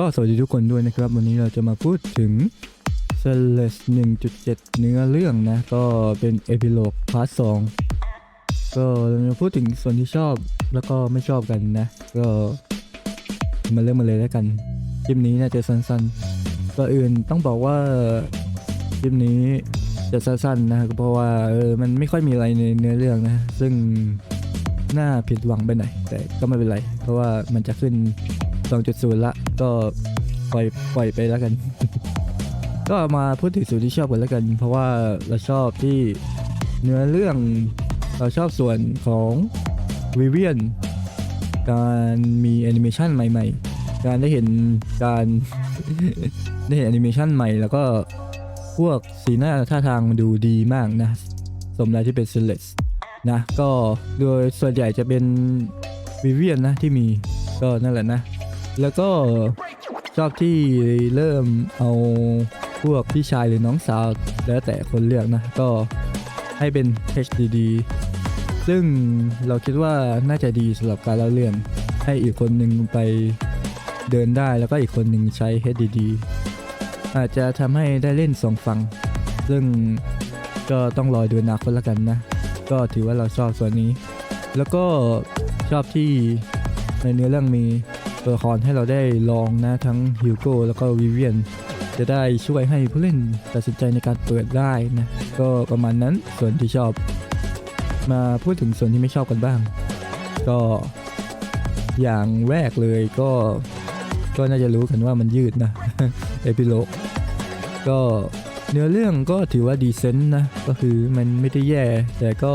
ก็สวัสดีทุกคนด้วยนะครับ วันนี้เราจะมาพูดถึง c e l e s 1.7 เนื้อเรื่องนะ ก็เป็นเอพิโลกพาร์ท2ก็เราจะพูดถึงส่วนที่ชอบแล้วก็ไม่ชอบกันนะ ก็มาเริ่มมาเลยแล้วกันคลิปนี้น่าจะสั้นๆก็อื่นต้องบอกว่าคลิปนี้จะสั้นๆนะเพราะว่าเออมันไม่ค่อยมีอะไรในเนื้อเรื่องนะ ซึ่งน่าผิดหวังไปหน่อยแต่ก็ไม่เป็นไร เพราะว่ามันจะขึ้น 2.0 ละก็ปล่อยปล่อยไปแล้วกัน ก็มาพูดถึงส่วนที่ชอบกันแล้วกัน เพราะว่าเราชอบที่เนื้อเรื่องเราชอบส่วนของวิเวียนการมีแอนิเมชันใหม่ ๆ การได้เห็นการได้เห็นแอนิเมชันใหม่ แล้วก็พวกสีหน้าท่าทางมันดูดีมากนะ สมแล้วที่เป็นเซเลสนะก็โดยส่วนใหญ่จะเป็นวิเวียนนะที่มีก็นั่นแหละนะ แล้วก็ชอบที่เริ่มเอาพวกพี่ชายหรือน้องสาว แล้วแต่คนเลือกนะ ก็ให้เป็น HDD ซึ่งเราคิดว่าน่าจะดีสำหรับการเล่าเรื่อง ให้อีกคนหนึ่งไปเดินได้แล้วก็อีกคนหนึ่งใช้ HDD อาจจะทำให้ได้เล่นสองฝั่งซึ่งก็ต้องรอดูอนาคตล้วกันนะ ก็ถือว่าเราชอบส่วนนี้ แล้วก็ชอบที่ในเนื้อเรื่องมี ตัวละครให้เราได้ลองนะทั้งฮิวโก้แล้วก็วิเวียนจะได้ช่วยให้ผู้เล่นตัดสินใจในการเปิดได้นะก็ประมาณนั้นส่วนที่ชอบ มาพูดถึงส่วนที่ไม่ชอบกันบ้าง ก็อย่างแรกเลยก็ก็น่าจะรู้กันว่ามันยืดนะเอพิโลกก็เนื้อเรื่องก็ถือว่าดีเซนต์นะ ก็คือมันไม่ได้แย่ แต่ก็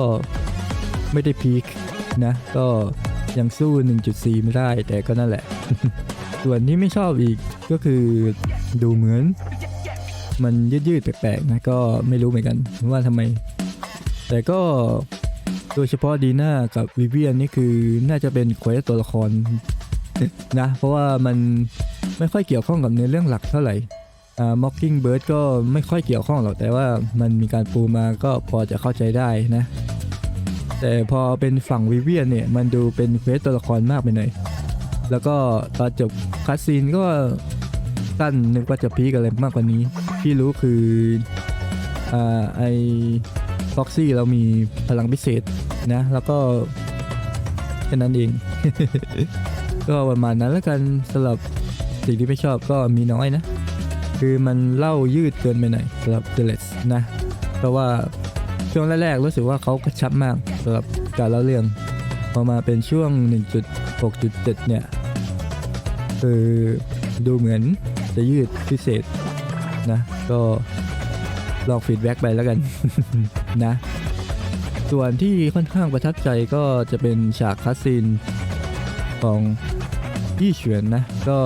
ไม่ได้พีคนะ ก็ยังสู้ 1.4 ไม่ได้ แต่ก็นั่นแหละ ส่วนที่ไม่ชอบอีกก็คือดูเหมือน มันยืดๆแปลกๆนะก็ไม่รู้เหมือนกันว่าทำไม แต่ก็โดยเฉพาะดีน่ากับวิเวียนนี่คือน่าจะเป็นเควสตัวละครนะเพราะว่ามันไม่ค่อยเกี่ยวข้องกับเนื้อเรื่องหลักเท่าไหร่อ่า Mockingbird ก็ไม่ค่อยเกี่ยวข้องหรอกแต่ว่ามันมีการปูมาก็พอจะเข้าใจได้นะ แต่พอเป็นฝั่งวิเวียนเนี่ยมันดูเป็นเควสตัวละครมากไปหน่อย แล้วก็ตอนจบคัสซีนก็ตั้นนึกว่าจะพีกอะไรมากกว่านี้ ที่รู้คืออ่าไอฟ็อกซี่เรามีพลังพิเศษนะ แล้วก็แค่นั้นเอง ก็ประมาณนั้นแล้วกันสำหรับสิ่งที่ไม่ชอบก็มีน้อยนะ คือมันเล่ายืดเกินไปหน่อยสำหรับเดลสนะ เพราะว่าช่วงแรกๆรู้สึกว่าเขากระชับมากสำหรับการเล่าเรื่อง พอมาเป็นช่วง 6.7 เนี่ย คือดูเหมือนจะยืดพิเศษนะ ก็ลองฟีดแบ็กไปแล้วกันนะ ส่วนที่ค่อนข้างประทับใจก็จะเป็นฉากคัสซีนของยี่เฉียนนะ ก็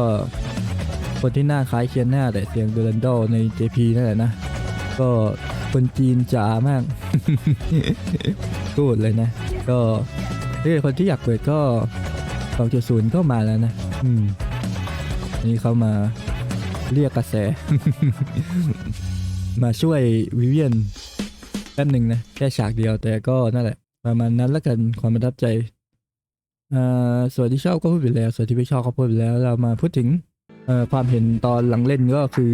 คนที่หน้าคล้ายเคียนหน้าแต่เสียงดูรันโดใน JP นั่นแหละนะ ก็คนจีนจ๋ามากพูดเลยนะ ก็ถ้าคนที่อยากเปิดก็ 2.0 ก็มาแล้วนะ อืม นี่เขามาเรียกกระแส มาช่วยวิเวียนแป๊บหนึ่งนะ แค่ฉากเดียวแต่ก็นั่นแหละ ประมาณนั้นแล้วกันความประทับใจอ่าส่วนที่ชอบก็พูดไปแล้ว ส่วนที่ไม่ชอบก็พูดไปแล้ว เรามาพูดถึงเอ่อความเห็นตอนหลังเล่นก็คือ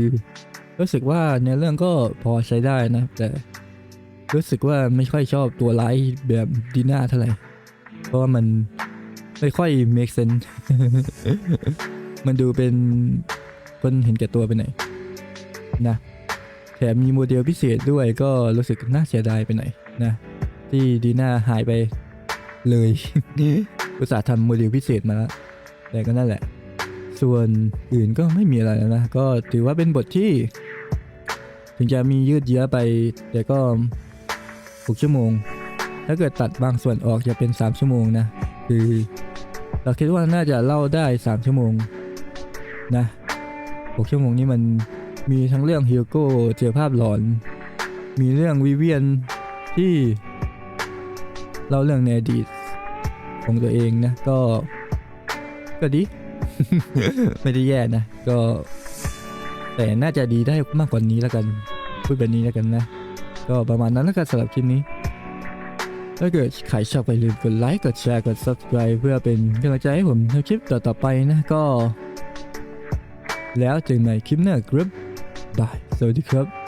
รู้สึกว่าเนื้อเรื่องก็พอใช้ได้นะ แต่รู้สึกว่าไม่ค่อยชอบตัวร้ายแบบดีน่าเท่าไหร่ เพราะว่ามัน ไม่ค่อย make sense มันดูเป็นคนเห็นแก่ตัวไปหน่อยนะแถมมีโมเดลพิเศษด้วยก็รู้สึกน่าเสียดายไปหน่อยนะ ที่ดีน่าหายไปเลยอุตส่าห์ทำโมเดลพิเศษมาแล้วแต่ก็นั่นแหละ ส่วนอื่นก็ไม่มีอะไรแล้วนะ ก็ถือว่าเป็นบทที่ ถึงจะมียืดเยื้อไป แต่ก็ 6 ชั่วโมง ถ้าเกิดตัดบางส่วนออกจะเป็น 3 ชั่วโมงนะ คือ เราคิดว่าน่าจะเล่าได้ 3 ชั่วโมงนะ6ชั่วโมงนี้มันมีทั้งเรื่องฮิวโก้เจอภาพหลอน มีเรื่องวิเวียนที่เล่าเรื่องในอดีตของตัวเองนะ ก็ ก็ดี ไม่ได้แย่นะ ก็ แต่น่าจะดีได้มากกว่านี้แล้วกัน พูดแบบนี้แล้วกันนะ ก็ประมาณนั้นแล้วกันสำหรับคลิปนี้ ถ้าเกิดใครชอบไปลืมกดไลค์ กดแชร์ กด subscribe เพื่อเป็นกำลังใจให้ผมทำคลิปต่อๆไปนะก็ แล้วเจอกันในคลิปหน้าครับบาย สวัสดีครับ